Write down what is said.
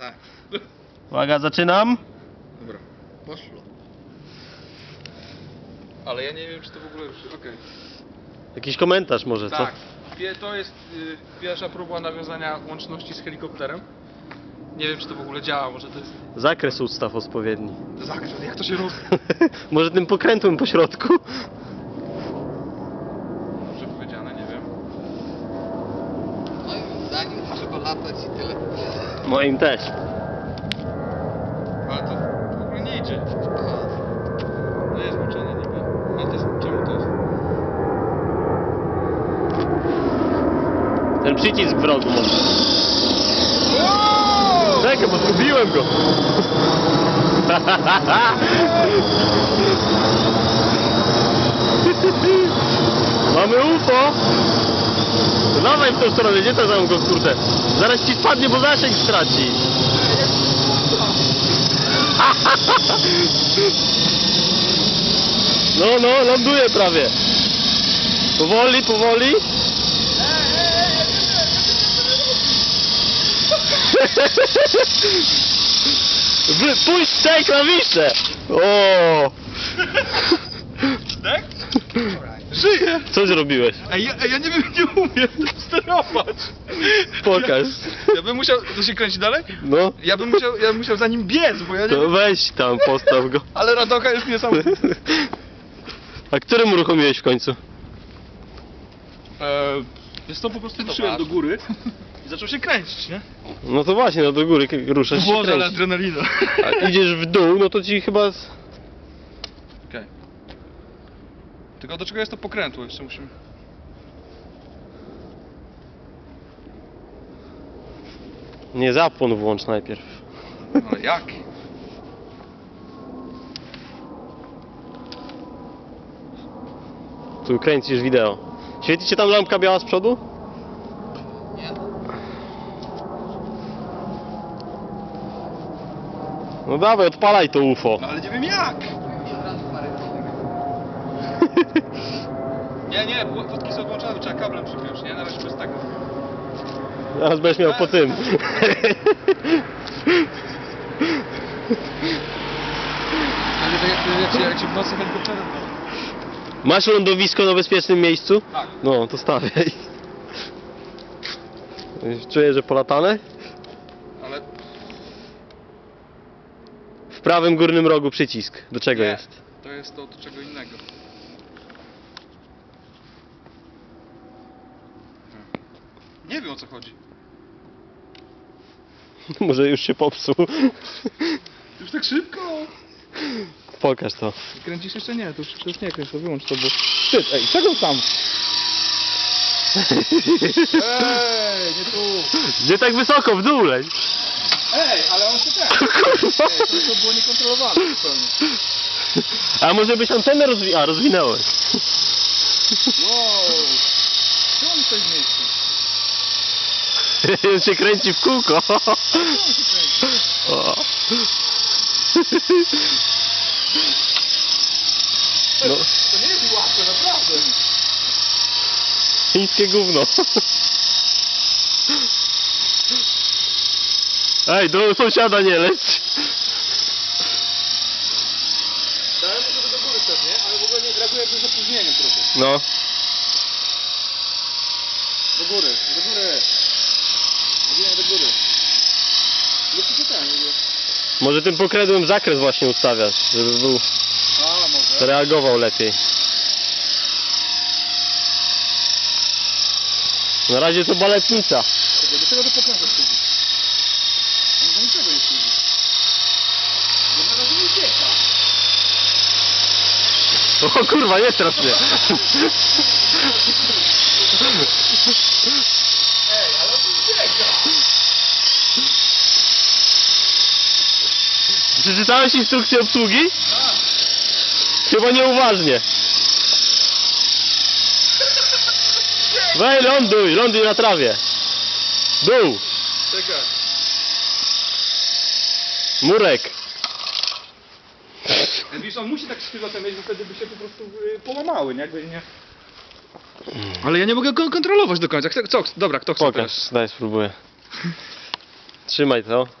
Tak. Uwaga, zaczynam. Dobra. Poszło. Ale ja nie wiem, czy to w ogóle już... Okej. Jakiś komentarz może, co? Tak. Pie- To jest y, pierwsza próba nawiązania łączności z helikopterem. Nie wiem, czy to w ogóle działa, może to jest Zakres ustaw odpowiedni. zakres. Jak to się robi? może tym pokrętłem po środku? Dobrze powiedziane, nie wiem. Moim zdaniem trzeba latać i tyle. Moim też. Ale to w ogóle nie idzie. Nie jest włączone niby. A to jest... Czemu to jest? Ten przycisk w rogu może. Czekaj, bo zgubiłem go. Mamy UFO. Dawaj w tą stronę, gdzie to za go kurde? Zaraz ci spadnie, bo zasięg straci. No, no, ląduje prawie. Powoli, powoli. Puść te klawisze! O! Tak? Żyje! Co zrobiłeś? Ej, ja, ej, ja nie wiem, nie umiem tym sterować. Pokaż. Ja bym musiał... To się kręci dalej? No, Ja bym musiał, ja bym musiał za nim biec, bo ja nie to wiem. weź tam, postaw go. Ale radocha jest niesamowita. A którym uruchomiłeś w końcu? Eee, jest to po prostu ruszyłem do góry i zaczął się kręcić, nie? No to właśnie, no do góry ruszasz się Boże, ale adrenalina. A idziesz w dół, no to ci chyba... z- Okej. Tylko do czego jest to pokrętło jeszcze musimy... Nie zapłon włącz najpierw. Ale jak? Tu kręcisz wideo. Świeci cię tam lampka biała z przodu? Nie? No dawaj, odpalaj to UFO. No ale nie wiem jak! I od razu parę Nie, wódki są odłączone, trzeba kablem przypiąć, nie? Na razie bez tego. Zaraz będziesz miał po tym. Ale tak jak, jak, się, jak się w nocy helikopterem... Masz lądowisko na bezpiecznym miejscu? Tak. No, to stawiaj. Czuję, że polatane? Ale... W prawym górnym rogu przycisk. Do czego nie, jest? To jest to od czego innego. Nie wiem o co chodzi. Może już się popsuł. Już tak szybko! Pokaż to. Kręcisz jeszcze nie, to już, to już nie kręć, to wyłącz to, bo... Ty, ej, czego tam? Ej, nie tu! Gdzie tak wysoko? W dół leć. Ej, ale on się ten... Kurwa. Ej, to, to było niekontrolowane zupełnie. A może byś antenę rozwi... A, rozwinąłeś. Wow! Czemu on stoi w On się kręci w kółko. Się? O. No, To nie jest łatwe, naprawdę. chińskie gówno. Ej, do sąsiada nie leć. Dałem to do góry też, nie? Ale w ogóle nie reaguje jakby z opóźnieniem trochę. No. Do góry, do góry. Ogólnie do góry. Jeszcze się ten, jakby. Może tym pokrętłem zakres właśnie ustawiasz, żeby był, A, może. reagował lepiej. Na razie to baletnica. Czekaj, Do czego to pokrętło służy? On do niczego nie służy. Bo na razie nie ucieka. O kurwa, nie traf mnie. Ej, ale on ucieka. Przeczytałeś instrukcję obsługi? Chyba nieuważnie. Wej, ląduj, ląduj na trawie. Dół, Czekaj. murek. Wiesz, on musi tak pilotem mieć, bo wtedy by się po prostu y, połamały, nie? Jakby nie... Ale ja nie mogę go kontrolować do końca. Kto, co, dobra, kto chce Pokaż, daj spróbuję. Trzymaj to.